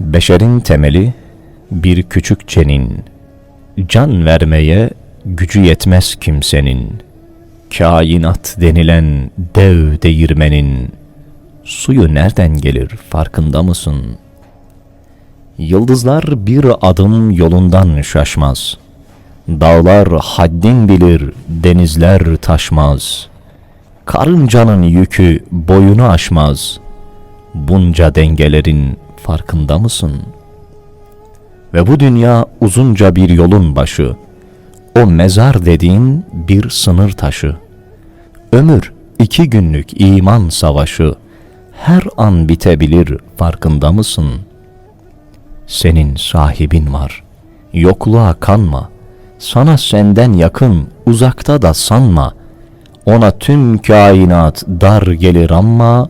Beşerin temeli bir küçük cenin. Can vermeye gücü yetmez kimsenin. Kainat denilen dev değirmenin suyu nereden gelir farkında mısın? Yıldızlar bir adım yolundan şaşmaz. Dağlar haddin bilir, denizler taşmaz. Karıncanın yükü boyunu aşmaz. Bunca dengelerin farkında mısın? Ve bu dünya uzunca bir yolun başı. O mezar dediğin bir sınır taşı. Ömür iki günlük iman savaşı. Her an bitebilir farkında mısın? Senin sahibin var. Yokluğa kanma. Sana senden yakın, uzakta da sanma. Ona tüm kainat dar gelir ama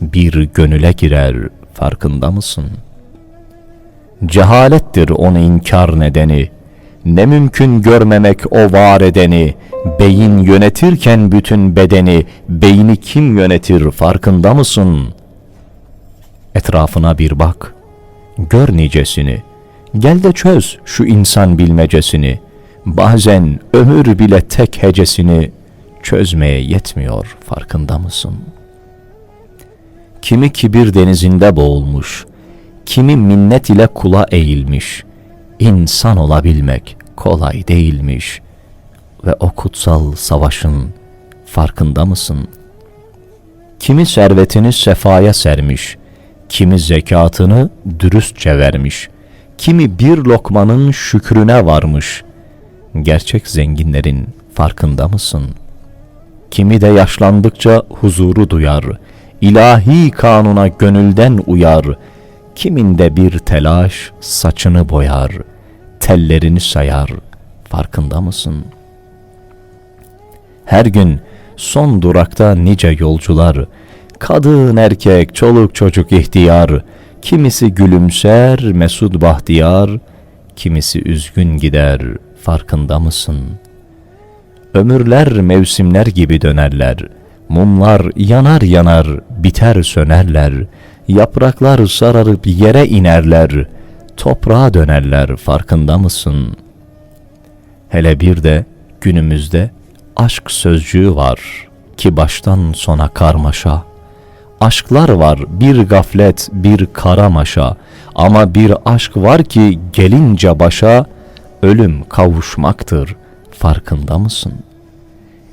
bir gönüle girer farkında mısın? Cehalettir onu inkar nedeni. Ne mümkün görmemek o var edeni. Beyin yönetirken bütün bedeni, beyni kim yönetir farkında mısın? Etrafına bir bak, gör nicesini. Gel de çöz şu insan bilmecesini. Bazen ömür bile tek hecesini çözmeye yetmiyor farkında mısın? Kimi kibir denizinde boğulmuş, kimi minnet ile kula eğilmiş. İnsan olabilmek kolay değilmiş ve o kutsal savaşın farkında mısın? Kimi servetini sefaya sermiş, kimi zekatını dürüstçe vermiş, kimi bir lokmanın şükrüne varmış. Gerçek zenginlerin farkında mısın? Kimi de yaşlandıkça huzuru duyar, ilahi kanuna gönülden uyar, kiminde bir telaş saçını boyar, tellerini sayar, farkında mısın? Her gün son durakta nice yolcular, kadın erkek çoluk çocuk ihtiyar, kimisi gülümser mesud bahtiyar, kimisi üzgün gider, farkında mısın? Ömürler mevsimler gibi dönerler, mumlar yanar yanar biter sönerler, yapraklar sararıp yere inerler, toprağa dönerler farkında mısın? Hele bir de günümüzde aşk sözcüğü var ki baştan sona karmaşa. Aşklar var bir gaflet bir karamaşa ama bir aşk var ki gelince başa ölüm kavuşmaktır farkında mısın?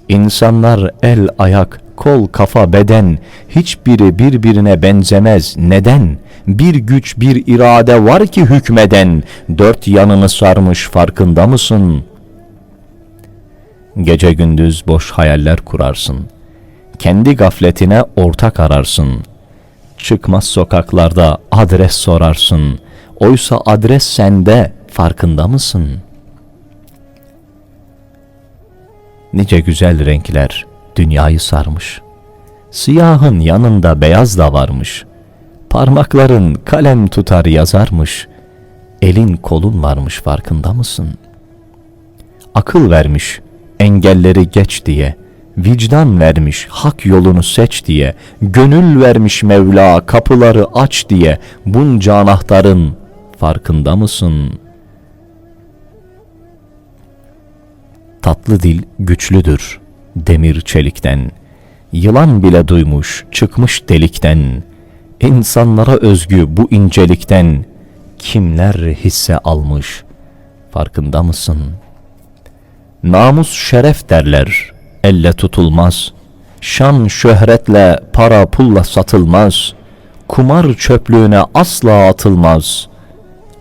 İnsanlar el ayak kol kafa beden hiçbiri birbirine benzemez neden? Bir güç bir irade var ki hükmeden dört yanını sarmış farkında mısın? Gece gündüz boş hayaller kurarsın. Kendi gafletine ortak ararsın. Çıkmaz sokaklarda adres sorarsın. Oysa adres sende farkında mısın? Nice güzel renkler dünyayı sarmış. Siyahın yanında beyaz da varmış. Parmakların kalem tutar yazarmış. Elin kolun varmış farkında mısın? Akıl vermiş engelleri geç diye. Vicdan vermiş hak yolunu seç diye. Gönül vermiş Mevla kapıları aç diye. Bunca anahtarın farkında mısın? Tatlı dil güçlüdür demir çelikten. Yılan bile duymuş çıkmış delikten. İnsanlara özgü bu incelikten kimler hisse almış farkında mısın? Namus şeref derler elle tutulmaz. Şan şöhretle para pulla satılmaz. Kumar çöplüğüne asla atılmaz.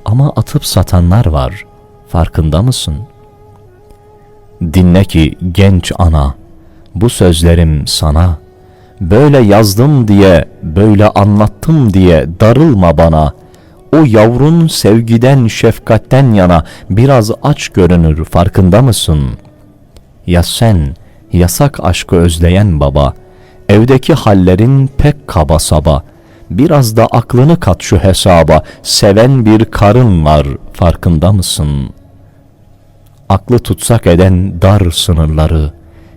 Ama atıp satanlar var. Farkında mısın? Dinle ki genç ana, bu sözlerim sana. Böyle yazdım diye, böyle anlattım diye darılma bana. O yavrun sevgiden, şefkatten yana biraz aç görünür farkında mısın? Ya sen, yasak aşkı özleyen baba, evdeki hallerin pek kaba saba. Biraz da aklını kat şu hesaba, seven bir karın var farkında mısın? Aklı tutsak eden dar sınırları,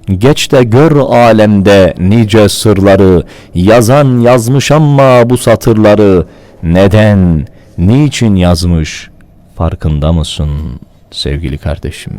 Geç de gör alemde nice sırları, yazan yazmış ama bu satırları, neden, niçin yazmış? Farkında mısın sevgili kardeşim?